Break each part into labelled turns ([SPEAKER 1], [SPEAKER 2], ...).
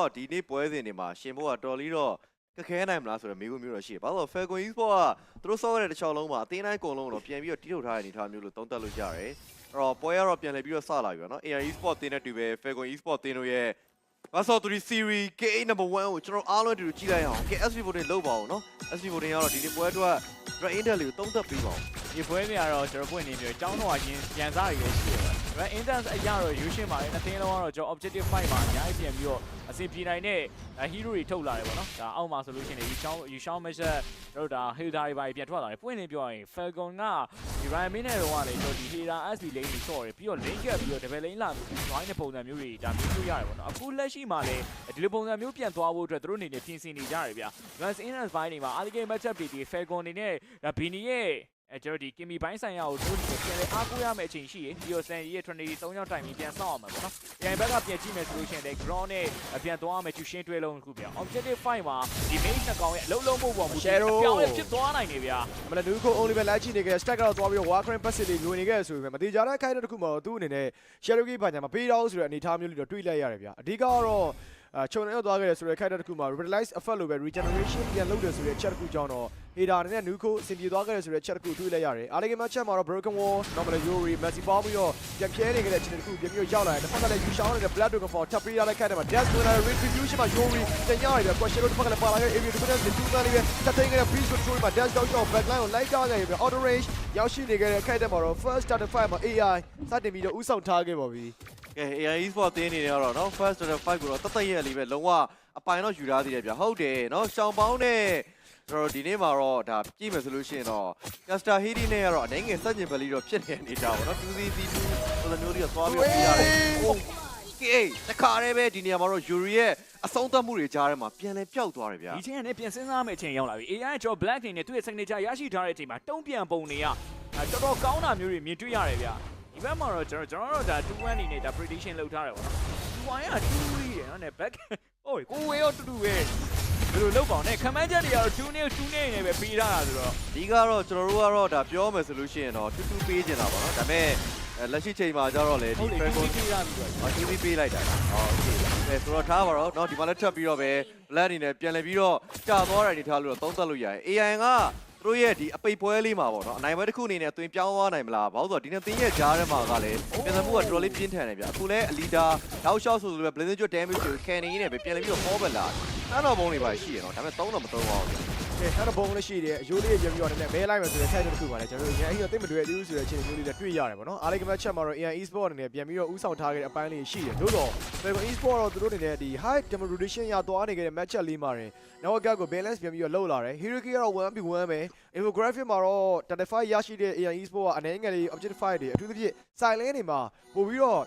[SPEAKER 1] တော့ဒီနေ့ပွဲစဉ်တွေမှာရှင်ဖို့ကတော်လီတော့ကခဲနိုင်မလားဆိုတော့မေးခွန်းမျိုးတော့ရှိတယ်။ဘာလို့လဲ Falcon Esport ကသူတို့ဆော့ရတဲ့တစ်ချောင်းလုံးမှာအသေးတိုင်းအကုန်လုံးတော့ပြန်ပြီးတော့တီးထုတ်ထားတဲ့အနေအထားမျိုးလို့သုံးသပ်လို့ရတယ်။အဲ့တော့ပွဲကတော့ပြန်လည်ပြီးတော့စလာပြီပေါ့နော် AR Esport တင်းတဲ့တူပဲ Falcon Esport တင်းတို့ရဲ့ Master 3 Series KA number 1ကိုကျွန်တော်အားလုံးအတူတူကြည့်လိုက်အောင်။ KSV voting လုပ်ပါအောင်နော်။ SV voting ကတော့ဒီနေ့ပွဲအတွက် Red Intel လေးကိုသုံးသပ်ပေးပါအောင်
[SPEAKER 2] ဒီပွဲတွေကတော့ကျွန်တော်ပွင့်နေပြီးတော့ကျောင်းတော်ကရင်ပြန်စားရည်ရှိတယ်။ ဒါပေမဲ့ instance အရတော့ usual မှာလည်းအသင်းလုံးကတော့ကျွန်တော် objective fight မှာအများကြီးပြန်ပြီးတော့အဆင်ပြေနိုင်တဲ့ hero တွေထုတ်လာတယ်ပေါ့နော်။ဒါအောက်မှာဆိုလို့ရှိရင်ဒီချောင်းယူရှောင်းမက်ဆက်တို့ဒါ Hilda တွေပါပြန်ထွက်လာတယ်။ပွင့်နေပြောရင် Falcon ကဒီ Ryan Min နဲ့တော့ကလေကျွန်တော်ဒီ Hilda SB lane တွေဆော့တယ်ပြီးတော့ lane ကပ်ပြီးတော့ double lane လာ join တဲ့ပုံစံမျိုးတွေဒါမျိုးတွေ့ရတယ်ပေါ့နော်။အခုလက်ရှိမှာလည်းဒီလိုပုံစံမျိုးပြန်သွားဖို့အတွက်သူတို့အနေနဲ့ပြင်ဆင်နေကြတယ်ဗျ။ Guns instance ဘိုင်းတွေမှာ Alligator matchup တွေဒီ Falcon တွေနဲ့ဒါ Bini ရဲ့ အဲကျွန်တော်ဒီကင်မီပိုင်းဆိုင်ရာကိုတို့ဒီပြန်လဲအားကိုးရမယ့်အချိန်ရှိရင်ပြီးတော့ဆန်ရီရဲ့23ရောက်တိုင်ပြီးပြန်ဆောက်အောင်မယ်ပေါ့နော်။ပြန်ဘက်ကပြန်ကြည့်မယ်ဆိုလို့ရှိရင်လည်း ground နဲ့ပြန်သွားရမယ်ကျူရှင်းတွဲလုံးတစ်ခုဗျာ။ objective fight မှာဒီ main နှစ်ကောင်ရဲ့အလုံးလုံးဖို့ပေါ်မူတည်အပြောင်းလဲဖြစ်သွားနိုင်တယ်ဗျာ
[SPEAKER 3] မလနူကို only ပဲလိုက်ကြည့်နေကြ stack ကတော့သွားပြီးတော့ Warcraft passive လေးလိုနေခဲ့ဆိုပေမဲ့မတိကြတဲ့ခိုင်တဲ့တစ်ခုမှာတော့သူ့အနေနဲ့ Cherokee ဘာညာမပေးတော့ဘူးဆိုတဲ့အနေအထားမျိုးလေးတော့တွေးလိုက်ရတယ်ဗျာအဓိကကတော့အ ချုံနေရောက်သွားခဲ့တယ်ဆိုတဲ့ခိုင်တဲ့တစ်ခုမှာ revitalize effect လို့ပဲ regeneration ပြန်လုပ်တယ်ဆိုတဲ့ chat တစ်ခုကြောင့်တော့ Hater အနေနဲ့ Nuko အဆင်ပြေသွားခဲ့တယ်ဆိုတဲ့ chat တစ်ခုတွေးလိုက်ရတယ်အားလကမှာ chat မှာတော့ broken wall normal Yuri Messi ပေါင်းပြီးတော့ပြန်ပြဲနေခဲ့တဲ့ chat တစ်ခုပြန်ပြီးတော့ရောက်လာတယ်တစ်ဖက်ကလည်း you shout နေတဲ့ blood dragon fall ထပ်ပြီးရတဲ့ခိုင်တဲ့မှာ dash winner retribution မှာ Yuri တင်ရတယ်ဗျ question တစ်ဖက်ကလည်းပါလာခဲ့ area တစ်ခုနဲ့တူးသားလေးပဲတက်သိမ်းခဲ့တဲ့ breeze control မှာ dash တော့ကြောက် backline ကိုလိုက်ကြခဲ့ပြီ auto range ရောက်ရှိနေခဲ့တဲ့ခိုင်တဲ့မှာတော့ first starter fight မှာ AI စတင်ပြီးတော့ဥဆောင်ထားခဲ့ပါပြီ။
[SPEAKER 1] ကဲ AR Esport တင်းနေနေတော့နော် first to the 5ကိုတော့တတ်တရဲ့လေးပဲလုံးဝအပိုင်တော့ယူထားသေးတယ်ဗျ။ဟုတ်တယ်နော်ရှောင်းပေါင်းနဲ့ကျွန်တော်ဒီနေ့မှာတော့ဒါကြည့်မယ်ဆိုလို့ရှိရင်တော့ Caster Hedy နဲ့ကတော့အနေငယ်စက်ကျင်ပလီတော့ဖြစ်နေအနေတာပေါ့နော် 2CC2 ဆိုတဲ့မျိုးလေးတော့သွားပြီးတော့ပြရတယ်။ဟုတ်ကဲတခါတည်းပဲဒီနေရာမှာတော့ Yuri ရဲ့အဆုံးသတ်မှုတွေကြားထဲမှာပြန်လဲပျောက်သွားတယ်ဗျာ
[SPEAKER 2] ဒီချိန်ကနေပြန်စဉ်းစားမယ့်အချိန်ရောက်လာပြီ AI ကျော် black နေနဲ့သူ့ရဲ့ signature ရရှိထားတဲ့အချိန်မှာတုံးပြန်ပုံနေရတော်တော်ကောင်းတာမျိုးတွေမြင်တွေ့ရတယ်ဗျာ ဒီဘက်မှာတော့ကျွန်တော်ကျွန်တော်တို့ဒါ2-1အနေနဲ့ဒါ prediction လုပ်ထားတယ်ပေါ့နော်2-1က2ရီးတယ်နော်နဲ့ back ဟိုကိုဝေရောတူတူပဲဘယ်လိုလုပ်ပါအောင်နဲ့ခမန်းချက်တွေကတော့2နေ2နေနေပဲပေးထားတာဆိုတော့
[SPEAKER 1] ဒီကတော့ကျွန်တော်တို့ကတော့ဒါပြောမယ်ဆိုလို့ရှိရင်တော့တူတူပေးချင်တာပေါ့နော်ဒါပေမဲ့အဲလက်ရှိချိန်မှာကျတော့လေဒီ
[SPEAKER 2] ဟုတ်တယ်
[SPEAKER 1] Dragon
[SPEAKER 2] 2ပေးထားပြီးတော့
[SPEAKER 1] အော် TV ပေးလိုက်တာ။အော် okay ။အဲဆိုတော့ထားပါတော့เนาะဒီမှာလည်းထပ်ပြီးတော့ပဲ black အနေနဲ့ပြန်လည်ပြီးတော့ကြာသွားတဲ့အနေထားလို့တော့သုံးသပ်လို့ရတယ်။ AI က သူတို့ရဲ့ဒီအပိတ်ပွဲလေးမှာပေါ့နော်အနိုင်ပွဲတစ်ခုအနေနဲ့အသွင်ပြောင်းသွားနိုင်မလား။ဘာလို့ဆိုတော့ဒီနေ့သင်းရဲ့ကြားထဲမှာကလည်းပြန်လည်မှုကတော်တော်လေးပြင်းထန်တယ်ဗျ။အခုလည်းအလီဒါတောက်လျှောက်ဆိုလိုပဲ blazing jet damage ကို canning နဲ့ပဲပြန်လည်ပြီးတော့ forward လာတယ်။အဲ့တော့ဘုံတွေပါရှိရနော်။ဒါပေမဲ့သုံးတော့မသုံးပါဘူးဗျ။
[SPEAKER 3] ကဲ အဲ့တော့ဘုံလေးရှိတယ်အယိုးလေးရုံရောနဲ့မဲလိုက်မယ်ဆိုတဲ့ site တစ်ခုပါလေကျွန်တော်တို့အရင်အသိမတွေ့သေးဘူးဆိုတဲ့အခြေအနေမျိုးလေးလည်းတွေ့ရတယ်ပေါ့နော်အားလေးကမချက်မှာတော့ AI Esport အနေနဲ့ပြန်ပြီးတော့ဥဆောင်ထားခဲ့တဲ့အပိုင်းလေးရှိတယ်တို့တော့ Falcon Esport တော့သူတို့အနေနဲ့ဒီ high demo rotation ရသွားနေခဲ့တဲ့ match လေးမှာရင် network ကို balance ပြန်ပြီးတော့လောက်လာတယ် Hiraki ကတော့ 1v1 ပဲ infographic မှာတော့ identify ရရှိတဲ့ AI Esport ကအနေငယ်လေး objectify တွေအထူးသဖြင့် silent တွေမှာပို့ပြီးတော့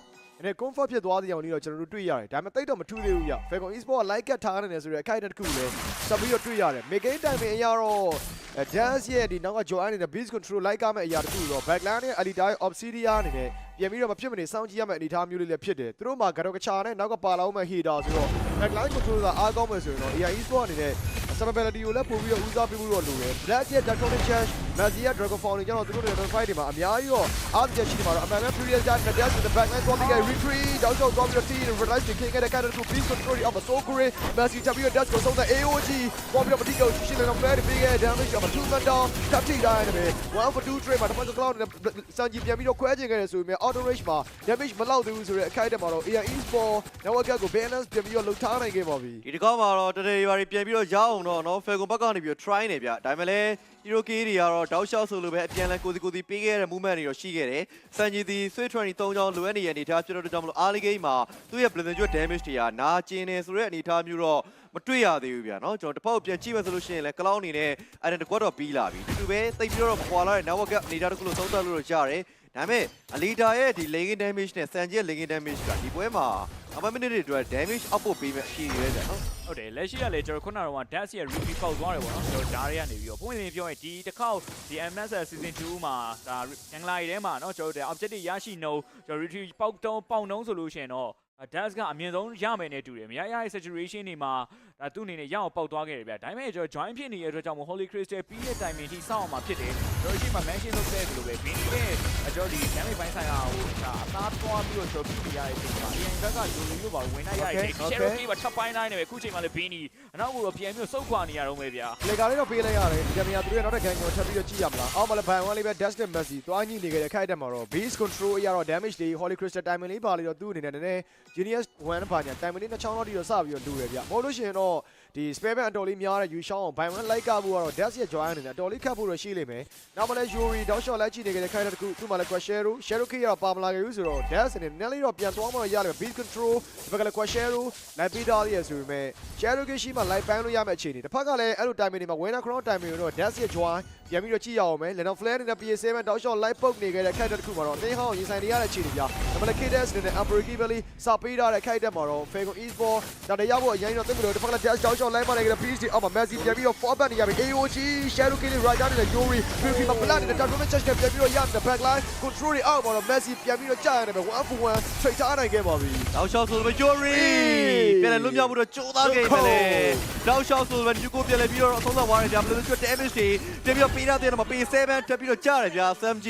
[SPEAKER 3] အဲ့ comfort ဖြစ်သွားတဲ့အောင်လေးတော့ကျွန်တော်တို့တွေ့ရတယ်ဒါပေမဲ့တိတ်တော့မထူးသေးဘူးရ Falcon Esport က like ကတ်ထားနေတယ်ဆိုတဲ့အခိုက်အတန့်တစ်ခုလည်းဆက်ပြီးတော့တွေ့ရတယ် main game time အရာတော့အဲ dance ရဲ့ဒီနောက်က join နေတဲ့ beast control လိုက်ကားမဲ့အရာတခုတော့ backline နဲ့ alita ရဲ့ obsidian အနေနဲ့ပြန်ပြီးတော့မဖြစ်မနေစောင့်ကြည့်ရမယ့်အနေအထားမျိုးလေးလည်းဖြစ်တယ်သူတို့မှာ gato kacha နဲ့နောက်ကပါလာအောင်မဲ့ heater ဆိုတော့ backline control ကအားကောင်းမယ်ဆိုရင်တော့ AI Esport အနေနဲ့ survivability ကိုလည်းပို့ပြီးတော့ဦးစားပေးဖို့တော့လိုတယ် black ရဲ့ draconic charge Nazi ရဲ့ dragon fall တွေကျတော့သူတို့တွေ fight တွေမှာအများကြီးတော့အားပြရှိနေမှာတော့အမှန်ပဲ previous guy နဲ့ dash with the backline သွားပြီးခဲ့ retreat တောက်ချောက်သွားပြီးတော့ team realize တွေ king တဲ့ character ကို beast control တွေအောက်မှာ so great Nazi ချပြီးတော့ dash ကိုဆုံးတဲ့ AOG သွားပြီးတော့ပတိကိုရှင်းနေတဲ့ player တွေပေးခဲ့ damage ကမှ2 man down ထပ်ထိတိုင်းတယ်ပဲ1 for 2 trade မှာတစ်ဖက်က cloud နဲ့စံကြီးပြန်ပြီးတော့ခွဲချင်ခဲ့တယ်ဆိုပေမဲ့ auto range မှာ damage မလောက်သေးဘူးဆိုတော့အခိုက်အတန့်မှာတော့ AI Esport network ကို balance ပြန်ပြီးတော့လုံထားနိုင်ခဲ့ပါပြီ
[SPEAKER 1] ဒီတစ်ကောက်မှာတော့တရေရွာတွေပြန်ပြီးတော့ရအောင်တော့ ော့နော် Falcon ဘက်ကနေပြီးတော့ try နေဗျဒါပေမဲ့လည်း Hero K တွေကတော့တောက်လျှောက်ဆိုလိုပဲအပြန်လန်ကိုစီကိုစီပေးခဲ့တဲ့ movement တွေတော့ရှိခဲ့တယ်။စံကြီးဒီ Switch 23ချောင်းလိုအပ်နေတဲ့အနေအထားဖြစ်တော့ကြောင့်မလို့ early game မှာသူ့ရဲ့ Blizzard Jewel damage တွေကနာကျင်နေဆိုတဲ့အနေအထားမျိုးတော့မတွေ့ရသေးဘူးဗျာနော်ကျွန်တော်တစ်ဖက်ကိုပြန်ကြည့်မယ်ဆိုလို့ရှိရင်လည်း cloud အနေနဲ့အဲ့ဒါတကွက်တော့ပြီးလာပြီတူတူပဲတိတ်ပြီးတော့ပွာလာတဲ့ network ကအနေအထားတစ်ခုလို့သုံးသပ်လို့ရတယ်ဒါပေမဲ့အလီတာရဲ့ဒီ legging damage နဲ့စံကြီးရဲ့ legging damage ကဒီပွဲမှာ နောက်ပိုင်းမိနစ်တွေအတွက် damage အောက်ဖို့ပေးမယ်ရှိရဲတယ်နော်
[SPEAKER 2] ဟုတ်တယ်လက်ရှိကလည်းကျွန်တော်ခုနကတော့ dash ရဲ့ repeat ပေါက်သွားတယ်ပေါ့နော်ကျွန်တော်ဓာတ်ရကနေပြီးတော့ပုံမှန်ပြောရင်ဒီတစ်ခေါက်ဒီ MS season 2မှာဒါအင်္ဂလာရီထဲမှာနော်ကျွန်တော်တို့ objective ရရှိနှုန်းကျွန်တော် retrieve ပေါက်တုံးပေါက်နှုန်းဆိုလို့ရှိရင်တော့ dash ကအမြင့်ဆုံးရမယ်နဲ့တူတယ်မရရ saturation တွေမှာ ဒါသူ့အနေနဲ့ရအောင်ပေါက်သွားခဲ့တယ်ဗျဒါပေမဲ့ကျွန်တော် join ဖြစ်နေတဲ့အတွက်ကြောင့်မို့ holy crystal ပြီးတဲ့ timing ထိစောင့်အောင်မှာဖြစ်တယ်ကျွန်တော်ရှိမှ mention လုပ်တဲ့လိုပဲဘင်းနဲ့ကျွန်တော်ဒီ damage ပိုင်းဆိုင်ရာဟိုဒါအသားသွားပြီးတော့ကျွန်တော်ပြီးရတဲ့အချိန်မှာအရင်ဘက်ကလူလူလို့ပါဝင်နိုင်ရတဲ့ Cherokee ပါထပ်ပိုင်းတိုင်းနေပဲအခုချိန်မှာလည်းဘင်းနီအနောက်ကိုပြန်ပြီးဆုတ်ခွာနေရတော့မယ်ဗျာ
[SPEAKER 3] လေကာလေးတော့ပေးလိုက်ရတယ်ဒီကမြာသူတို့ရဲ့နောက်တစ်ခန်းကိုထပ်ပြီးတော့ကြည့်ရမလားအောက်မှာလည်းဘိုင်ဝမ်လေးပဲ Dustin Messi သွားညှိနေခဲ့တဲ့ခိုက်တက်မှာတော့ base control အရာတော့ damage တွေ Holy Crystal Diamond လေးပါလေးတော့သူ့အနေနဲ့နည်းနည်း Genius 1ပါညာ Diamond လေးနှစ်ချောင်းတော့ဒီတော့စပြီးတော့လူတယ်ဗျမဟုတ်လို့ရှိရင်တော့ all ဒီ spare band အတော်လေးများတဲ့ယူရှောင်းအောင်ဘိုင်ဝမ်လိုက်ကဖို့ကတော့ Dust ရဲ့ join အနေနဲ့အတော်လေးခတ်ဖို့တော့ရှိလိမ့်မယ်နောက်မှလည်း Yuri တောက်လျှောက်လိုက်ကြည့်နေခဲ့တဲ့ခိုက်တက်တစ်ခုသူ့မှာလည်း Quashero Cherokee ကတော့ပါမလာခဲ့ဘူးဆိုတော့ Dust အနေနဲ့နည်းလေးတော့ပြန်သွားမှတော့ရလိမ့်မယ် base control ဒီဘက်ကလည်း Quashero လိုက်ပြီးသားရဆိုပေမဲ့ Cherokee ရှိမှ live ပန်းလို့ရမယ့်အခြေအနေတစ်ဖက်ကလည်းအဲ့လို timing တွေမှာ winner crown timing ကိုတော့ Dust ရဲ့ join ပြန်ပြီးတော့ကြည့်ရအောင်မယ် Lennon Flare နဲ့ PA7 တောက်လျှောက် live poke နေခဲ့တဲ့ခိုက်တက်တစ်ခုမှာတော့တင်းဟောင်းရင်ဆိုင်နေရတဲ့အခြေအနေပြဒါမှလည်း KDS နဲ့ Amberkey Valley စပေးထားတဲ့ခိုက်တက်မှာတော့ Fagon Esport ဒါတရဖို့အရင်တော့သိမလို့တစ်ဖက်ကလည်း Dust တောက်လျှောက် live ပါနေခဲ့တဲ့ PSG အောက်မှာ Messi ပြန်ပြီးတော့ forward နေရပြီ AOG Cherokee နဲ့ Raja နဲ့ Yuri Fuki မှာ Black နဲ့ Tattoomage Church ပြန်ပြီးတော့ရတဲ့ backline control တွေအောက်မှာတော့ Messi ပြန်ပြီးတော့ကြာရတယ်ပဲ1 for 1 trade ထားနိုင်ခဲ့ပါပြီ
[SPEAKER 1] တောက်လျှောက်ဆိုလိုပဲ Jory ပြန်လဲလွတ်မြောက်ဖို့တော့ကြိုးစားခဲ့တယ်လေတောက်လျှောက်ဆိုလိုပဲယူကိုပြန်လဲပြီးတော့အဆုံးသတ်သွားတယ်ဗျာဘယ်လိုလဲကျွတ် damage တွေပြန်ပြီးတော့ပေးရတဲ့မှာ P7 တက်ပြီးတော့ကြားတယ်ဗျာ SMG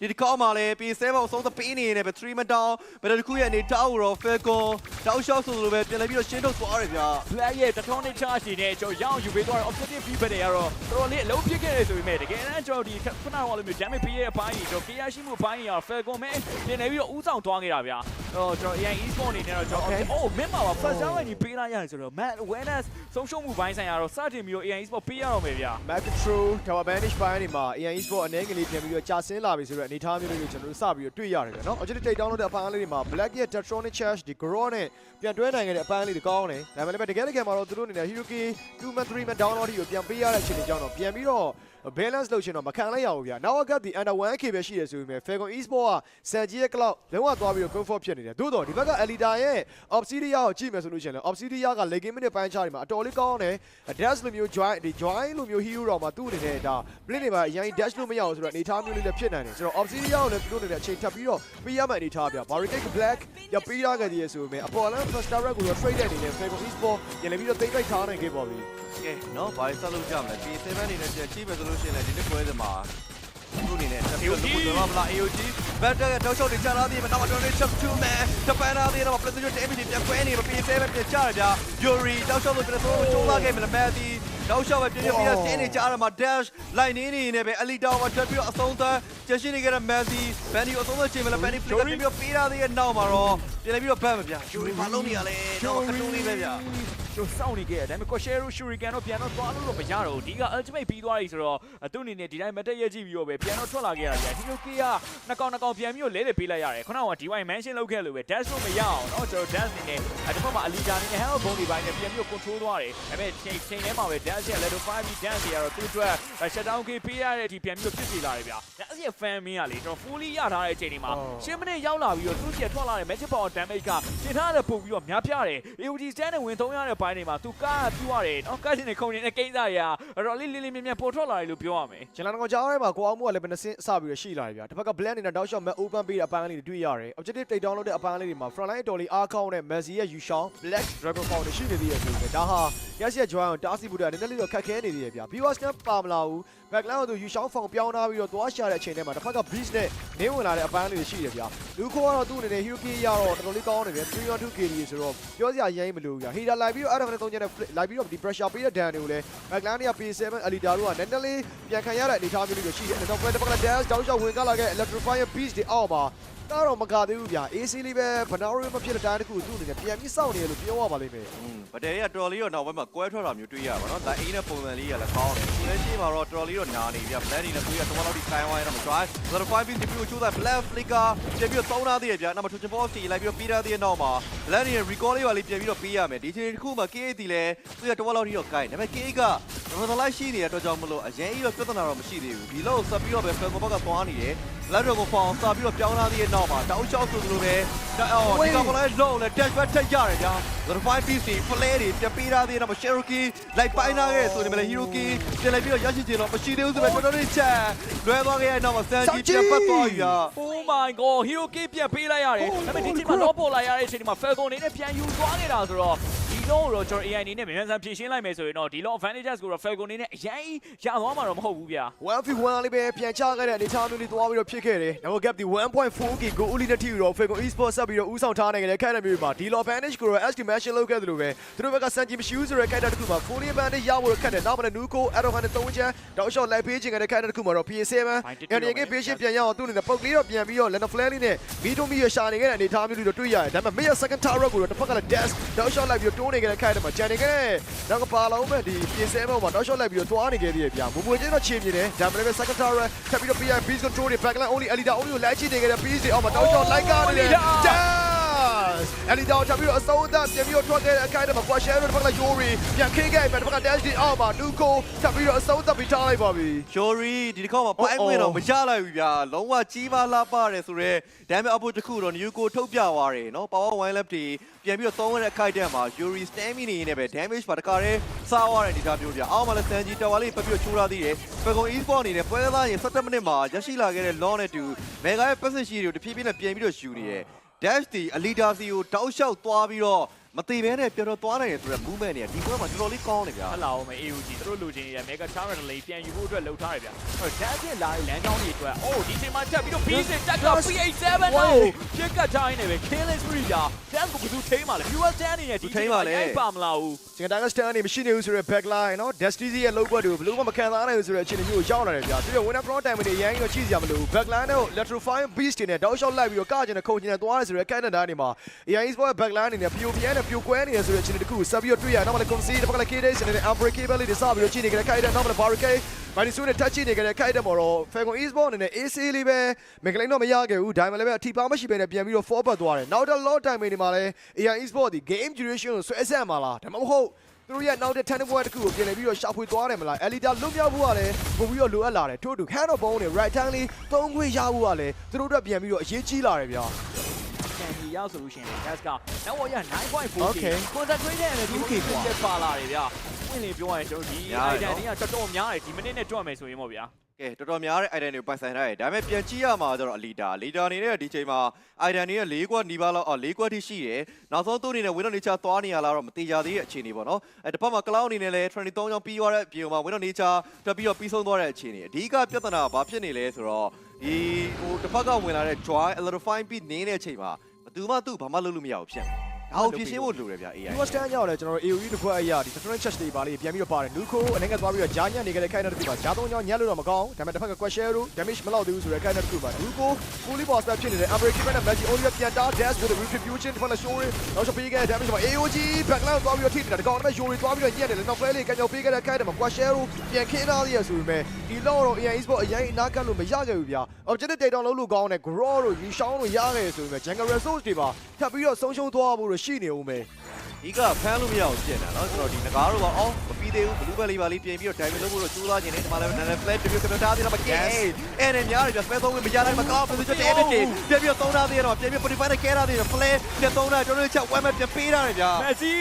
[SPEAKER 1] ဒီတစ်ခေါက်မှာလဲ P7 ကိုအဆုံးသတ်ပေးနေတယ်ပဲ3 man down ဘယ်လိုတစ်ခုရဲ့အနေတောက်တော့ Falcon တောက်လျှောက်ဆိုလိုပဲပြန်လဲပြီးတော့ရှင်းထုတ်သွားတယ်ဗျာ
[SPEAKER 2] black ရဲ့ tectonic charge တွေနဲ့ကျွန်တော်ရအောင်ယူပေးသွားတဲ့ objective feedback တွေကတော့တော်တော်လေးအလုံးပြစ်ခဲ့တယ်ဆိုပေမဲ့တကယ်တမ်းကျွန်တော်ဒီခုနကလိုမျိုး damage ပေးတဲ့အပိုင်းကြီးကျွန်တော် KR ရှိမှုအပိုင်းကြီးက Falcon မဲတင်နေပြီးတော့ဥဆောင်သွားခဲ့တာဗျာအော်ကျွန်တော် AI e-sport အနေနဲ့တော့ကျွန်တော် oh မင်းမှာပါ first round ကြီးပေးလိုက်ရတယ်ဆိုတော့ man awareness ဆုံးရှုံးမှုပိုင်းဆိုင်ရာတော့စတင်ပြီးတော့ AI e-sport ပေးရတော့မယ်ဗျာ
[SPEAKER 3] Mac Control Tower Bandage ပိုင်းတွေမှာ AN Esport အနေငယ်လေးပြန်ပြီးတော့ကြာဆင်းလာပြီဆိုတော့အနေထားမျိုးလေးကိုကျွန်တော်တို့စပြီးတော့တွေ့ရတယ်ဗျာနော် Objective Take Down လုပ်တဲ့အပိုင်းလေးတွေမှာ Black ရဲ့ Tetronic Charge ဒီ Grow နဲ့ပြန်တွဲနိုင်ခဲ့တဲ့အပိုင်းလေးတွေကောင်းတယ်ဒါပေမဲ့လည်းတကယ်တကယ်မှာတော့သူတို့အနေနဲ့ Hiroki 2 man 3 man down တော့ဒီကိုပြန်ပေးရတဲ့အခြေအနေကြောင့်တော့ပြန်ပြီးတော့ balance လုပ်ချင်တော့မခံလိုက်ရဘူးဗျာနောက်ကဒီ under 1k ပဲရှိတယ်ဆိုပေမဲ့ Falcon Esport ကစံကြီးရဲ့ cloud လုံးဝသွားပြီးတော့ comfort ဖြစ်နေတယ်သို့တော့ဒီဘက်က Elita ရဲ့ Obsidia ကိုကြည့်မယ်ဆိုလို့ရှိရင်လည်း Obsidia က late game နဲ့ပိုင်းခြားတွေမှာအတော်လေးကောင်းတယ် dash လိုမျိုး join ဒီ join လိုမျိုး hero တော့မှသူ့အနေနဲ့ဒါ blink တွေပါအရင် dash လို့မရအောင်ဆိုတော့အနေထားမျိုးလေးလည်းဖြစ်နိုင်တယ်ဆိုတော့ Obsidia ကိုလည်းသူတို့အနေနဲ့အချိန်ထပ်ပြီးတော့ပေးရမယ့်အနေထားဗျာ Barricade Black ရပေးရခဲ့သေးရဆိုပေမဲ့အပေါ်လန် first direct ကိုတော့ trade တဲ့အနေနဲ့ Falcon Esport ရလည်းပြီးတော့တိတ်တိတ်ထားနိုင်ခဲ့ပါပြီ
[SPEAKER 1] ကဲနော်ဘာလို့ဆက်လုပ်ကြမလဲ P7 အနေနဲ့ပြန်ကြည့်မယ်ဆိုလို့ရှိရင်လည်းဒီတစ်ပွဲစမှာသူ့အနေနဲ့တက်ပြီးတော့ဘယ်မှာမလား AOG ဘက်တက်တောက်လျှောက်တွေချလာသေးတယ်နောက်တော့ Chap 2 man တပန်းလာသေးတယ်မှာ Precision damage တွေပြန်ခွဲနေမှာ P7 ပြန်ချရဗျာ Yuri တောက်လျှောက်လို့ပြန်ဆိုးချိုးလာခဲ့မယ် Matty တောက်လျှောက်ပဲပြန်ပြန်ပြီးတော့တင်းနေကြရမှာ dash လိုက်နေနေနေပဲ elite tower မှာတက်ပြီးတော့အဆုံးသတ်ကျရှိနေကြတဲ့ Messi Benny ကိုအဆုံးသတ်ချိန်မှာလည်း Benny flick ပြန်ပြီးတော့ပေးရသေးတဲ့နောက်မှာတော့ပြန်ပြီးတော့ဘတ်မှာဗျာ Yuri ဘာလုပ်နေရလဲတော့ကတုံးလေးပဲဗျာ
[SPEAKER 2] ကျွန်တော်စောင့်နေခဲ့တယ်ဒါပေမဲ့ Koshiro Shuriken တော့ပြန်တော့သွားလို့တော့မရတော့ဘူးဒီက ultimate ပြီးသွားပြီဆိုတော့သူ့အနေနဲ့ဒီတိုင်းမတက်ရကြည့်ပြီးတော့ပဲပြန်တော့ထွက်လာခဲ့ရဗျာ Hiroki ကနှစ်ကောင်နှစ်ကောင်ပြန်ပြီးတော့လဲလဲပေးလိုက်ရတယ်ခုနက DY mention လုပ်ခဲ့လို့ပဲ dash လို့မရအောင်เนาะကျွန်တော် dash အနေနဲ့အဲဒီဘက်မှာ Alita အနေနဲ့ Hell Bone ဒီပိုင်းနဲ့ပြန်ပြီးတော့ control သွားတယ်ဒါပေမဲ့ချိန်ချိန်ထဲမှာပဲ dash ရဲ့ level 5ပြီး dash ရတော့သူ့အတွက် shutdown key ပေးရတဲ့အထိပြန်ပြီးတော့ဖြစ်စီလာတယ်ဗျာ dash ရဲ့ fan မင်းကလေကျွန်တော် fully ရထားတဲ့အချိန်ဒီမှာရှင်းမနဲ့ရောက်လာပြီးတော့သူ့ချေထွက်လာတဲ့ magic power damage ကတင်ထားတဲ့ပုံပြီးတော့များပြတယ် AOG stand နဲ့ဝင်သုံးရတဲ့ ဘိုင်းတွေမှာသူကားပြူရတယ်နော်ကားရှင်တွေခုံနေတဲ့ကိန်းစားတွေကအတော်လေးလေးလေးမြင်မြင်ပေါ်ထွက်လာတယ်လို့ပြောရမယ်
[SPEAKER 3] ကျွန်တော်ကြောင်းထဲမှာကိုအောင်မှုကလည်းဘယ်နှစင်းအစပြီးတော့ရှိလာပြီဗျာတစ်ဖက်က blend နေတဲ့တောက်ရှော့ map open ပေးတဲ့အပိုင်းလေးတွေတွေ့ရတယ် objective take down လုပ်တဲ့အပိုင်းလေးတွေမှာ front line တော်လေးအားကောင်းတဲ့ Messi ရဲ့ U shot black dragon found ရှိနေသေးတယ်ဆိုပေမဲ့ဒါဟာ yes ရဲ့ join ကိုတားဆီးဖို့အတွက်နည်းနည်းလေးတော့ခက်ခဲနေသေးတယ်ဗျာ viewers ကပါမလာဘူး backline ကိုသူ U shot found ပြောင်းထားပြီးတော့သွားရှာတဲ့အချိန်ထဲမှာတစ်ဖက်က breeze နဲ့နင်းဝင်လာတဲ့အပိုင်းလေးတွေရှိတယ်ဗျာလူခိုးကတော့သူ့အနေနဲ့ Hiroki ရတော့တော်တော်လေးကောင်းနေတယ်312 KD ဆိုတော့ပြောစရာရင်းမလို့ဗျာ heater လိုက်ပြီးတော့အဲ့ဒါကလည်းသုံးချက်နဲ့လိုက်ပြီးတော့ဒီ pressure ပေးတဲ့ dan တွေကိုလည်း backline တွေက P7 Alita တို့ကနည်းနည်းလေးပြန်ခံရတဲ့အနေအထားမျိုးလေးတွေရှိတယ်အဲ့တော့ play တစ်ဖက်က dash တောက်လျှောက်ဝင်ကလာခဲ့ electrify ရဲ့ beast တွေအောက် ပါတော့မကသေးဘူးဗျာ AC လေးပဲဘနာရိုမဖြစ်တဲ့တိုင်းတစ်ခုသူ့အနေနဲ့ပြန်ပြီးစောင့်နေရလို့ပြောရပါလိမ့်မယ်
[SPEAKER 1] อืมဗတဲရတော်လေးတော့နောက်ပိုင်းမှာကွဲထွက်တာမျိုးတွေ့ရပါတော့။ဒါအိန်းနဲ့ပုံစံလေးရလည်းကောင်းတယ်။ဒီလည်းရှိမှာတော့တော်လေးတော့နာနေပြီ။ဘလက်ဒီနဲ့ကိုရတော့လောက်ဒီဆိုင်ဝိုင်းတော့မ try ။ the 5 pin ဒီပြိုချိုးတာ black flicker ပြန်ပြီးတော့သုံးထားသေးတယ်ဗျာ။နောက်မှာ Trojan Boss တီလိုက်ပြီးတော့ပြီးထားသေးတဲ့နောက်မှာ black ရဲ့ recall လေးပါလေးပြန်ပြီးတော့ပေးရမယ်။ဒီချိန်တစ်ခုမှာ KA တီလည်းသူရတော့လောက်ထိတော့ကိုင်း။ဒါပေမဲ့ KA က normal life ရှိနေတဲ့အတွက်ကြောင့်မလို့အရင်ကြီးတော့ပြဿနာတော့မရှိသေးဘူး။ဒီလောက်ဆက်ပြီးတော့ပဲ Falcon ဘက်ကသွားနေတယ်။လက်တော်ကိုဖောင်းစာပြီးတော့ပြောင်းလာတဲ့နောက်မှာတောက်လျှောက်ဆိုသလိုပဲအော်ဒီကမလဲလုံးလဲ dash back ထက်ရတယ်ဗျာ the five piece play တွေပြပေးထားတဲ့နောက်မှာ Cherokee လိုက်ပိုင်းလာခဲ့ဆိုနေမလဲ Hiroki ပြန်လိုက်ပြီးတော့ရရှိချင်တော့မရှိသေးဘူးဆိုပဲတော်တော်လေးချက်လွဲသွားခဲ့တဲ့နောက်မှာ Sanji ပြန်ပတ်သွားပြီဗျာ
[SPEAKER 2] Oh my god Hero K ပြန်ပေးလိုက်ရတယ်ဒါပေမဲ့ဒီချိန်မှာတော့ပေါ်လာရတဲ့အချိန်ဒီမှာ Falcon အနေနဲ့ပြန်ယူသွားနေတာဆိုတော့ဒီလုံးကိုတော့ကျွန်တော် AI အနေနဲ့မြန်မြန်ဆန်ဖြည့်ရှင်းလိုက်မယ်ဆိုရင်တော့ဒီလုံး advantages ကိုတော့ Falcon အနေနဲ့အရင်ရသွားမှာတော့မဟုတ်ဘူးဗျာ
[SPEAKER 3] 1v1 လေးပဲပြန်ချခဲ့တဲ့အနေထားမျိုးလေးသွားပြီးတော့ဖြစ်ခဲ့တယ်။ Double gap ဒီ 1.4k ကိုဦးလီနဲ့ထိပြီးတော့ Falcon Esports ဆက်ပြီးတော့ဦးဆောင်ထားနိုင်တဲ့ခိုင်တဲ့မျိုးမှာဒီ low advantage ကိုတော့ SD match လုပ်ခဲ့တယ်လို့ပဲသူတို့ဘက်ကစံကြည့်မရှိဘူးဆိုတဲ့ခိုင်တဲ့တစ်ခုမှာ fully advantage ရဖို့တော့ခက်တယ်။နောက်မှလည်း Nuko Adohan နဲ့3ချမ်းတောက်လျှောက်လိုက်ပေးခြင်းခဲ့တဲ့ခိုင်တဲ့တစ်ခုမှာတော့ PS7 အဲဒီကပေးရှင်ပြန်ရအောင်သူ့အနေနဲ့ပုတ်လေးတော့ပြန်ပြီးတော့ Lena Flare လေးနဲ့မီတိုမီရရှာနေခဲ့တဲ့အနေထားမျိုးလေးတော့တွေ့ရတယ်။ဒါပေမဲ့ Mid second tower ကိုတော့တစ်ဖက်ကလည်း dash တောက်လျှောက်လိုက်ပြီးတော့တိုးနေခဲ့တဲ့ခိုင်တဲ့မှာဂျန်နေခဲ့တဲ့နောက်ကပါလုံးမဲ့ဒီ PS7 မှာတောက်လျှောက်လိုက်ပြီးတော့သွားနေခဲ့သေးတယ်ဗျာ။မမွေချင်းတော့ချေပြင်းတယ်။ဒါပေမဲ့ second tower ထပ်ပြီးတော့ PI beast control တွေ backline only Elida only ကိုလိုက်ချိနေခဲ့တဲ့ beast တွေအောက်မှာတောက်လျှောက်လိုက်ကားနေတယ် dash Elida ထပ်ပြီးတော့အဆုံးသတ်ပြန်ပြီးတော့ထွက်ခဲ့တဲ့အခိုင်ထဲမှာ Quashare တို့တစ်ဖက်ကလည်း Yori ပြန်ခေခဲ့ပြန်တစ်ဖက်က dash တွေအောက်မှာ Nuko ထပ်ပြီးတော့အဆုံးသတ်ပြီးထားလိုက်ပါပြီ။
[SPEAKER 1] Yori ဒီတစ်ခေါက်မှာပိုင်းဝင်တော့မရလိုက်ဘူးဗျာလုံးဝကြီးမားလာပါတယ်ဆိုတော့ဒါပေမဲ့အဖို့တစ်ခုတော့ New ကိုထုတ်ပြသွားတယ်နော် Power One Lap တွေပြန်ပြီးတော့သုံးရတဲ့အခိုက်အတန့်မှာ Yuri Stamina နေနဲ့ပဲ damage ပါတခါတည်းစားသွားတဲ့အနေအထားမျိုးဗျာအောက်မှာလည်း Sanji Tower လေးပတ်ပြီးတော့ချိုးထားသေးတယ် Falcon Esport အနေနဲ့ပွဲသားရင်17မိနစ်မှာရရှိလာခဲ့တဲ့ Law နဲ့တူ Mega ရဲ့ passive ရှိတွေကိုတဖြည်းဖြည်းနဲ့ပြန်ပြီးတော့ယူနေတယ် Dash တီ Alida စီကိုတောက်လျှောက်သွားပြီးတော့ မတိဘဲနဲ့ပြန်တော့သွားနိုင်တယ်ဆိုတော့ movement တွေကဒီပွဲမှာတော်တော်လေးကောင်းနေဗျာ
[SPEAKER 2] ဟလာအောင်မယ် AUG သူတို့လိုချင်နေတဲ့ Mega Tower လေးပြန်ယူဖို့အတွက်လှုပ်ထားတယ်ဗျာအဲ့တော့ dash နဲ့လာတဲ့လမ်းကြောင်းတွေအတွက်အိုးဒီချိန်မှာတက်ပြီးတော့ beast တက်က PH7 တော့ပြက်ကတ်တိုင်းနေပဲ killing spree ကြာ dash ကိုဘယ်သူထိမှာလဲ viewer 10နေနဲ့ဒီချိန်မှာရိုက်ပါမလားဘူး
[SPEAKER 3] စင်တာကစတန်နေမရှိနေဘူးဆိုတော့ backline နော် Destiny ရဲ့လောက်ကွက်တွေကိုဘယ်လို့မှမခံစားနိုင်ဘူးဆိုတဲ့အခြေအနေမျိုးကိုရောက်လာတယ်ဗျာပြီးတော့ winner front time တွေရန်ကြီးတော့ချိစရာမလိုဘူး backline နဲ့ lateral fire beast တွေနဲ့တောက်လျှောက်လိုက်ပြီးတော့ကကျင်တဲ့ခုန်ကျင်တဲ့သွားရဲဆိုတဲ့ Canada နေမှာ AI Sport ရဲ့ backline အနေနဲ့ POPN နဲ့ပြိုကွဲနေရဆိုတဲ့အခြေအနေတစ်ခုကိုဆက်ပြီးတော့တွေ့ရနောက်မှလည်း concede တစ်ဖက်ကလည်း KD စနေတဲ့ unbreakable လေးတွေစပြီးတော့ချိနေကြတဲ့ခိုက်တဲ့နောက်မှလည်း barricade မိုင်းဆူနဲ့ touch နေကြတဲ့ခိုက်တဲ့မော်တော့ Falcon Esport အနေနဲ့ AC လေးပဲမကလိန်တော့မရခဲ့ဘူးဒါမှလည်းပဲအထီပါမရှိဘဲနဲ့ပြန်ပြီးတော့ forward သွားတယ်နောက်တော့ low time တွေမှာလည်း AI Esport ဒီ game duration ကိုဆွဲဆက်မှာလားဒါမှမဟုတ်သူတို့ရဲ့နောက်တဲ့ turning point တစ်ခုကိုပြင်လည်ပြီးတော့ရှာဖွေသွားတယ်မလား။ Elita လွတ်မြောက်ဖို့ကလည်းပုံပြီးတော့လိုအပ်လာတယ်။ထို့အတူ hand of bone နဲ့ right hand လေးသုံးခွင့်ရဖို့ကလည်းသူတို့အတွက်ပြန်ပြီးတော့အရေးကြီးလာတယ်ဗျာ
[SPEAKER 2] 有 solution 的，那我也难
[SPEAKER 3] 怪
[SPEAKER 2] 不听。我在推荐的 DJ，听得哗啦的呀，为你变换主题。哎，这样子啊，这多妙啊！你们这些都没学过呀。OK，这多妙啊！哎，你本
[SPEAKER 1] 身呢，咱们偏职业嘛，对不？Leader，Leader，你呢 DJ 嘛？哎，你呢，厉害了，哦，厉害了，DJ 耶。那从头呢，为了你家团呢，阿拉们听下子，听呢不咯？哎，不怕嘛，卡拉 O 呢嘞，穿的东样比 O 比 O 嘛，为了你家，这比 O 比东东来听呢。第二个偏哪，偏呢嘞，对不？伊，我，不怕讲，为了你家，阿拉就偏比难呢听嘛。 သူမှသူ့ဘာမှလုပ်လို့မရဘူးဖြစ်နေ ဒါကိုပြင်ရှင်းဖို့လိုတယ်ဗျ AI ။
[SPEAKER 3] US stand ရောက်လဲကျွန်တော်တို့ AOE တစ်ခွက်အရာဒီ different church တွေပါလေးပြန်ပြီးတော့ပါတယ်။ Nuko အနေနဲ့သွားပြီးတော့ဂျာညံ့နေကြတဲ့ခိုင်တဲ့တစ်ခုပါဂျာသုံးချောင်းညံ့လို့တော့မကောင်း။ဒါပေမဲ့တစ်ဖက်က Quashare တို့ damage မလောက်သေးဘူးဆိုတဲ့ခိုင်တဲ့တစ်ခုပါ။ Nuko fully boss back ဖြစ်နေတဲ့ unbreakable နဲ့ magic only ပြန်တာ dash with the retribution တစ်ဖက်က show နောက်ချက်ပေးခဲ့တဲ့ damage မှာ AOG backline သွားပြီးတော့ထိနေတာဒီကောင်နဲ့ Yori သွားပြီးတော့ညံ့တယ်လေနောက် play လေးကန်ကြောင်ပေးခဲ့တဲ့ခိုင်တဲ့မှာ Quashare တို့ပြန်ခင်းသားသေးရဆိုပေမဲ့ဒီလောက်တော့ AI Esport အရင်အနာကတ်လို့မရခဲ့ဘူးဗျာ။ objective data လုံးလို့ကောင်းတယ် grow တို့ re shown တို့ရခဲ့ဆိုပေမဲ့ jungle resource တွေပါထပ်ပြီးတော့ဆုံးရှုံးသွားဖို့တော့ရှိနေဦးမယ်
[SPEAKER 1] ဒီကဖမ်းလို့မရအောင်ပြင်တာเนาะကျွန်တော်ဒီငကားတော့ပါအော်မပြီးသေးဘူးဘလူးဘက်လေးပါလေးပြင်ပြီးတော့ diamond လုပ်ဖို့တော့ကြိုးစားနေတယ်ဒီမှာလည်းနည်းနည်း flat တပြည့်ကပြထားသေးတယ်မကဲအဲ့နဲ့များတယ်ပြ spell သုံးဝင်မရနိုင်မကောင်းဘူးချက်တဲ့ damage ပြင်ပြီးတော့သုံးထားသေးတယ်တော့ပြင်ပြီး modify နဲ့ကဲထားသေးတယ် flat ပြန်သုံးထားကျွန်တော်တို့ချက် one map ပြန်ပေးထားတယ်ဗျာ
[SPEAKER 2] မက်ဆီ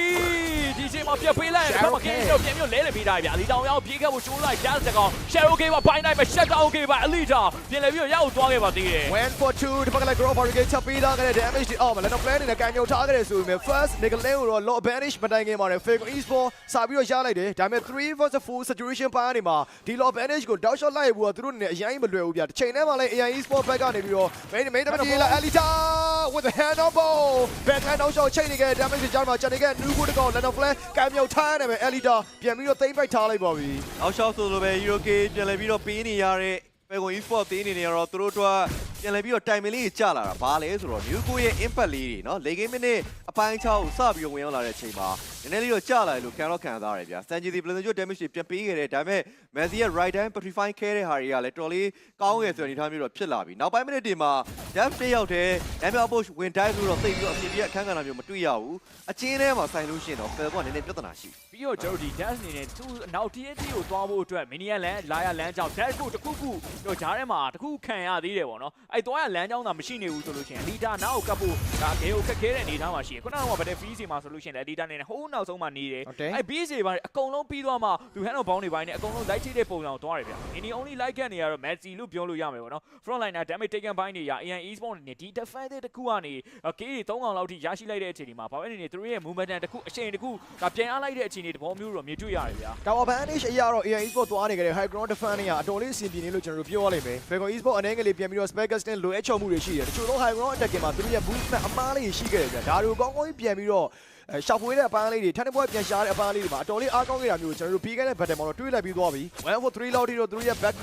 [SPEAKER 2] ဒီချိန်မှာပြတ်ပေးလိုက်တယ်ဘာမှကင်းတော့ပြန်ပြီးလဲလဲပေးထားပြီဗျာလီတောင်ရောက်ပြေးခဲ့ဖို့ချိုးလိုက် dash တကောင် shadow game ဘိုင်းနိုင်မှာ shut down game ပါ elite ပြန်လဲပြီးတော့ရောက်သွားခဲ့ပါသေးတယ်
[SPEAKER 3] went for two ဒီဘက်ကလည်း grow barricade ချက်ပေးထားခဲ့တဲ့ damage တွေအောက်မှာလည်းတော့ plan နဲ့ကန်ညုံထားခဲ့တယ်ဆိုပေမဲ့ first nickel ကိုတော့ low advantage မတိုင်ခင်မှာလည်း Falcon Esport စာပြီးတော့ရလိုက်တယ်ဒါပေမဲ့3 versus 4 situation ပါနေမှာဒီ low advantage ကို down shot လိုက်ဘူးကသူတို့အနေနဲ့အရင်မလွယ်ဘူးဗျာတစ်ချိန်တည်းမှာလည်း AI Esport ဘက်ကနေပြီးတော့ main main တမတီလာ Elita with the hand on ball ဘက်ကန်နောက်ရှောက်ချိန်နေခဲ့ damage ကြောင့်မှာချက်နေခဲ့ new good ကောင် land of flash ကံမြောက်ထားရတယ်ပဲ elita ပြန်ပြီးတော့သိမ့်ပိုက်ထားလိုက်ပါပြီ
[SPEAKER 1] နောက်ရှောက်ဆိုလိုပဲ EOK ပြန်လဲပြီးတော့ပေးနေရတဲ့ပေကွန် e-sport တင်းနေနေတော့သူတို့အတွက်ပြန်လဲပြီးတော့တိုင်မလေးကြီးကျလာတာဘာလဲဆိုတော့ new good ရဲ့ impact လေးတွေနော်လေကင်းမိနစ်အပိုင်း6ကိုစပြီးဝင်ရောက်လာတဲ့အချိန်မှာ နည်းနည်းလေးတော့ကြာလာတယ်လို့ခံတော့ခံစားရတယ်ဗျာစန်ဂျီဒီ Blizzard damage တွေပြန်ပေးခဲ့တယ်ဒါပေမဲ့ Messi ရဲ့ right hand petrify ခဲတဲ့ဟာတွေကလည်းတော်လေးကောင်းခဲ့ဆိုတဲ့အနေအထားမျိုးတော့ဖြစ်လာပြီနောက်ပိုင်းမိနစ်တွေမှာ depth တစ်ယောက်တည်း damage approach ဝင် dive လို့တော့သိပြီးတော့အစီအပြေအခန်းကဏ္ဍမျိုးမတွေ့ရဘူးအချင်းထဲမှာဆိုင်လို့ရှိရင်တော့ fail ကနည်းနည်းပြဿနာရှိ
[SPEAKER 2] ပြီးတော့ကျွန်တော်တို့ဒီ dash အနေနဲ့သူ့နောက် TNT ကိုသွားဖို့အတွက် minion လမ်းလာရလမ်းကြောင်း dash ကိုတစ်ခုခုတော့ဂျားထဲမှာတစ်ခုခံရသေးတယ်ပေါ့နော်အဲ့သွားရလမ်းကြောင်းသာမရှိနေဘူးဆိုလို့ရှိရင် leader နောက်ကိုကပ်ဖို့ဒါဂေကိုခက်ခဲတဲ့အနေအထားမှာရှိတယ်ခုနကဗတဲ့ fee စီမှာဆိုလို့ရှိရင်လည်း leader အနေနဲ့ဟိုးနောက်ဆုံးမှနေတယ်
[SPEAKER 3] ဟုတ်တယ်
[SPEAKER 2] အဲ့ base တွေပါအကုန်လုံးပြီးသွားမှသူ hand of bound တွေပိုင်းနဲ့အကုန်လုံး light ချိတဲ့ပုံစံကိုသွားတယ်ဗျ mini only light ကန်နေရတော့ Messi လို့ပြောလို့ရမယ်ပေါ့နော် front liner damage taken ပိုင်းတွေရ AN Esport အနေနဲ့ဒီ defense တစ်ခုကနေကေးတွေ3កောင်လောက်ထိရရှိလိုက်တဲ့အချိန်ဒီမှာဘာပဲနေနေသူတို့ရဲ့ movement တစ်ခုအချိန်တစ်ခုဒါပြန်အားလိုက်တဲ့အချိန်တွေတဘောမျိုးတော့မြင်တွေ့ရတယ်ဗျာ
[SPEAKER 3] တောင် advantage အရာတော့ AI Esport သွားနေကြတဲ့ High Ground Defense တွေကအတော်လေးအဆင်ပြေနေလို့ကျွန်တော်တို့ပြောရလိမ့်မယ်။ Falcon Esport အနေငယ်လေးပြန်ပြီးတော့ Specastin လိုအပ်ချုံမှုတွေရှိတယ်။တချို့သော High Ground Attack မှာသူတို့ရဲ့ movement အမားလေးရှိခဲ့တယ်ဗျာ။ဒါတွေကိုကောင်းကောင်းကြီးပြန်ပြီးတော့အဲ ရှောက်ဖွေးတဲ့အပန်းလေးတွေထပ်တစ်ပွဲပြန်ရှားတဲ့အပန်းလေးတွေမှာအတော်လေးအားကောင်းခဲ့တာမျိုးကိုကျွန်တော်တို့ပြီးခဲ့တဲ့ battle မှာတော့တွေးလိုက်ပြီးသွားပြီ1 for 3လောက်ထိတော့သူတို့ရဲ့ back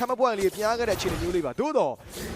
[SPEAKER 3] ခမပွိုင်လေးပြန်ခဲ့တဲ့အခြေအနေမျိုးလေးပါသို့တော့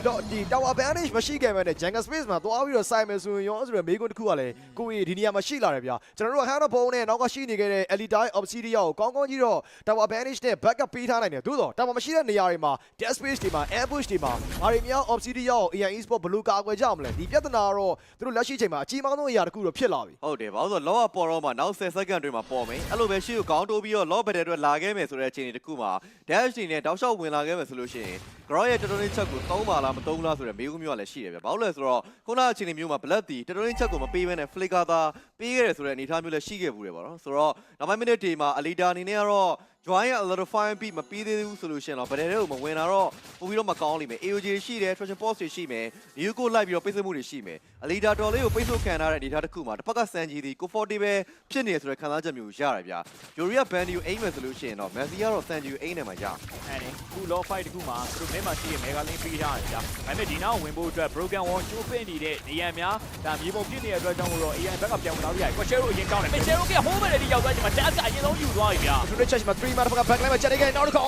[SPEAKER 3] တော့ဒီ tower advantage မရှိခဲ့မဲ့တဲ့ jungle space မှာသွားပြီးတော့ side မယ်ဆိုရင်ရောဆိုရယ်မေးခွန်းတစ်ခုကလည်းကိုကြီးဒီနေရာမှာရှိလာတယ်ဗျာကျွန်တော်တို့ hand of bone နဲ့နောက်ကရှိနေခဲ့တဲ့ elite obsidian ကိုကောင်းကောင်းကြီးတော့ tower advantage နဲ့ backup ပေးထားနိုင်တယ်သို့တော့ tower မရှိတဲ့နေရာတွေမှာ dead space တွေမှာ ambush တွေမှာဘာတွေများ obsidian ကို AI esport ဘယ်လိုကာကွယ်ကြမလဲဒီပြဿနာကတော့သူတို့လက်ရှိချိန်မှာအကြီးမားဆုံးအရာတစ်ခုတော့ဖြစ်လာပြီ
[SPEAKER 1] ဟုတ်တယ်ဘာလို့လဲဆိုတော့ law ပေါ်တော့မှနောက်10 second တွင်မှာပေါ်မယ်အဲ့လိုပဲရှေ့ကိုခေါင်းတိုးပြီးတော့ law battle အတွက်လာခဲ့မယ်ဆိုတဲ့အချိန်တစ်ခုမှာ dash တွေနဲ့တောက်လျှောက်ဝင်လာခဲ့မယ်ဆိုလို့ရှိရင် grow ရဲ့ tutorial ချက်ကိုသုံးပါလားမသုံးဘူးလားဆိုတဲ့မေးခွန်းမျိုးကလည်းရှိတယ်ဗျဘာလို့လဲဆိုတော့ခုနအချိန်မျိုးမှာ blood တီ tutorial ချက်ကိုမပေးဘဲနဲ့ flicker သာပေးခဲ့တယ်ဆိုတဲ့အနေအထားမျိုးလည်းရှိခဲ့ဘူးတယ်ပေါ့နော်ဆိုတော့နောက်ပိုင်း minute တွေမှာ alida အနေနဲ့ကတော့ join ရဲ့ a lot of fire beat မပြီးသေးဘူးဆိုလို့ရှိရင်တော့ဗဒယ်တွေကိုမဝင်တာတော့ပို့ပြီးတော့မကောင်းလိမ့်မယ် AOG ရှိတယ် Treasure Post တွေရှိမယ် New ကိုလိုက်ပြီးတော့ပိတ်ဆို့မှုတွေရှိမယ်အလီဒါတော်လေးကိုပိတ်ဆို့ခံထားတဲ့အနေအထားတစ်ခုမှာတစ်ဖက်ကစန်ဂျီဒီ comfortable ဖြစ်နေဆိုတဲ့ခံစားချက်မျိုးရတယ်ဗျာ Yoria Band ကိုအိမ်မယ်ဆိုလို့ရှိရင်တော့ Messi ကတော့စန်ဂျီကိုအိမ်နေမှာရ
[SPEAKER 2] အဲ့ဒီခု law fight တခုမှာသူတို့မဲမှာရှိတဲ့ mega link ပေးထားတယ်ဗျာဒါပေမဲ့ဒီနောက်ဝင်ဖို့အတွက် broken wall ချိုးပင့်နေတဲ့နေရာများဒါမြေပုံဖြစ်နေတဲ့အတွက်ကြောင့်မို့တော့ AI ဘက်ကပြန်ဝင်လာလို့ရတယ် Quashero အရင်ကောင်းတယ် Quashero က home နဲ့ဒီရောက်သွားချိန်မှာ dash ကအရင်ဆုံးယူသွားပြီဗျာ
[SPEAKER 3] သူတို့ချက်မှာ3မှာတစ်ခါ back line မှာချက်နေခဲ့နောက်တစ်ခါ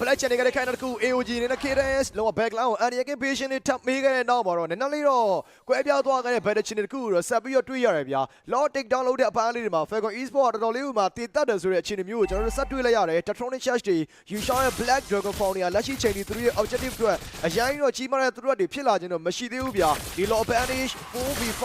[SPEAKER 3] black ချက်နေခဲ့တဲ့ခိုင်နောက်တစ်ခု AOG နဲ့ KDS လောက back line ကို area game patient နဲ့ထပ်မေးခဲ့တဲ့နောက်မှာတော့နည်းနည်းလေးတော့ကွဲပြားသွားခဲ့တဲ့ battle ချင်းတစ်ခုကိုတော့ဆက်ပြီးတော့တွေးရတယ်ဗျာ law take down လုပ်တဲ့အပန်းလေးတွေမှာ Falcon Esport တော်တော်လေးကိုမှတည်တတ်တယ်ဆိုတဲ့အခြေအနေမျိုးကိုကျွန်တော်တို့ဆက်တွေးလိုက်ရတယ် Tetronic Charge တွေ You Shot ရဲ့ Black Dragon Fall တွေကလက်ရှိချိန်ဒီသူတို့ရဲ့ objective တွေအရင်ကတော့ကြီးမားတဲ့သူတို့တွေဖြစ်လာခြင်းတော့မရှိသေးဘူးဗျာဒီ law advantage 4v5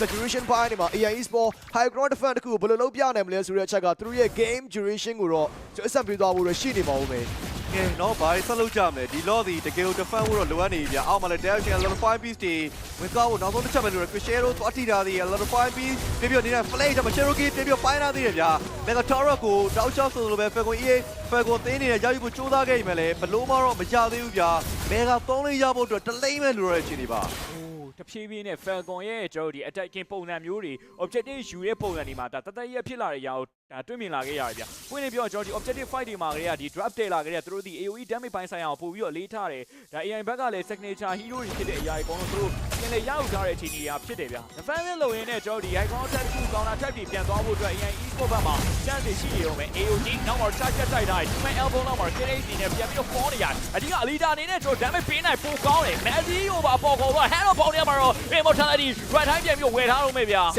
[SPEAKER 3] saturation ပိုင်းတွေမှာ AI Esport high ground defense တခုကိုဘယ်လိုလုပ်ပြနိုင်မလဲဆိုတဲ့အချက်ကသူတို့ရဲ့ game duration ကိုတော့ကျွန်တော်ဆက်ပြီးသွားဖို့ရရှိနေပါဦးမယ်
[SPEAKER 1] ကဲတော့ဘာဆက်လုပ်ကြမလဲဒီ law ဒီတကယ်ကို defend ဖို့တော့လိုအပ်နေပြီဗျာအောက်မှာလည်း dash နဲ့ level 5 piece တွေဝင်သွားဖို့နောက်ဆုံးတစ်ချက်ပဲလို့ Cristiano သွားထိတာသေးတယ် level 5 piece ပြပြနေတဲ့ play တော့ Cherokee ပြပြပိုင်းလာသေးတယ်ဗျာ Mega Tower ကိုတောက်ချောက်ဆိုလိုပဲ Falcon EA Falcon သိနေတဲ့ရောက်ယူကိုစူးစမ်းခဲ့ရင်လည်းဘလို့မှတော့မကြသေးဘူးဗျာ Mega 3လေးရဖို့အတွက်တလိမ့်မဲ့လိုရတဲ့အခြေအနေပါ
[SPEAKER 2] အိုး တဖြည်းဖြည်းနဲ့ Falcon ရဲ့ကျွန်တော်တို့ဒီ attacking ပုံစံမျိုးတွေ objective ယူတဲ့ပုံစံတွေမှာဒါတသက်ရက်ဖြစ်လာတဲ့ຢာကိုဒါတွေ့မြင်လာခဲ့ရတယ်ဗျ။ပွင့်နေပြောကျွန်တော်ဒီ objective fight တွေမှာကလေးကဒီ drop တက်လာခဲ့တဲ့သူတို့ဒီ AOE damage ပိုင်းဆိုင်ရာကိုပို့ပြီးတော့အလေးထားတယ်။ဒါ AI ဘက်ကလည်း signature hero တွေဖြစ်တဲ့အရာတွေအကုန်လုံးသူတို့ ပြန်လေရောက်ထားတဲ့အခြေအနေတွေဖြစ်တယ်ဗျ။ defensive လုပ်ရင်းနဲ့ကျွန်တော်ဒီ icon attack တစ်ခု counter attack တွေပြန်သွားဖို့အတွက် AI e-sport ဘက်မှာ chance တွေရှိနေရုံပဲ AOG နောက်မှာ charge တက်တိုက်တာဒီမဲ့ elbow နောက်မှာ KD အနေနဲ့ပြန်ပြီးတော့ fall နေရတယ်။အဓိကအလီတာအနေနဲ့ကျွန်တော် damage ပေးနိုင်ပိုကောင်းတယ်။ Messi ကိုပါပေါ်ခေါ်တော့ hand of ball ထဲမှာတော့ immortality right time ပြန်ပြီးတော့ဝယ်ထားလို့မေဗျာ။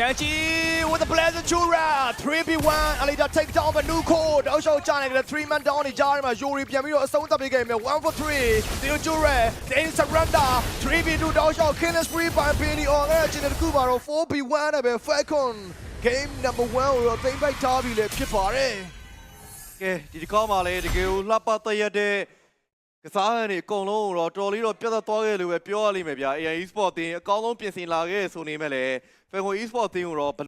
[SPEAKER 3] Sanchi with the Blazer Chura 3v1 Alida take down မနူကိုတောက်လျှောက်ချနိုင်တယ်3 man down နေကြားထဲမှာ Yuri ပြန်ပြီးတော့အဆုံးသတ်ပေးခဲ့မယ်1 for 3 Theo Chura then surrender 3v2 တောက်လျှောက် kill spree by Billy on အဲ့ဒီတစ်ခုမှာတော့ 4v1 နဲ့ပဲ Falcon game number 1ကိုတော့သိမ်းပိုက်ထားပြီလေဖြစ်ပါတယ်
[SPEAKER 1] ကဲဒီတစ်ခေါက်မှာလည်းတကယ်ကိုလှပတရက်တဲ့ကစားဟန်တွေအကုန်လုံးတော့တော်လေးတော့ပြတ်သက်သွားခဲ့လို့ပဲပြောရလိမ့်မယ်ဗျာ AI Esport တင်းအကောင်းဆုံးပြင်ဆင်လာခဲ့ဆိုနေမဲ့လည်း Falcon Esport တင်းကိုတော့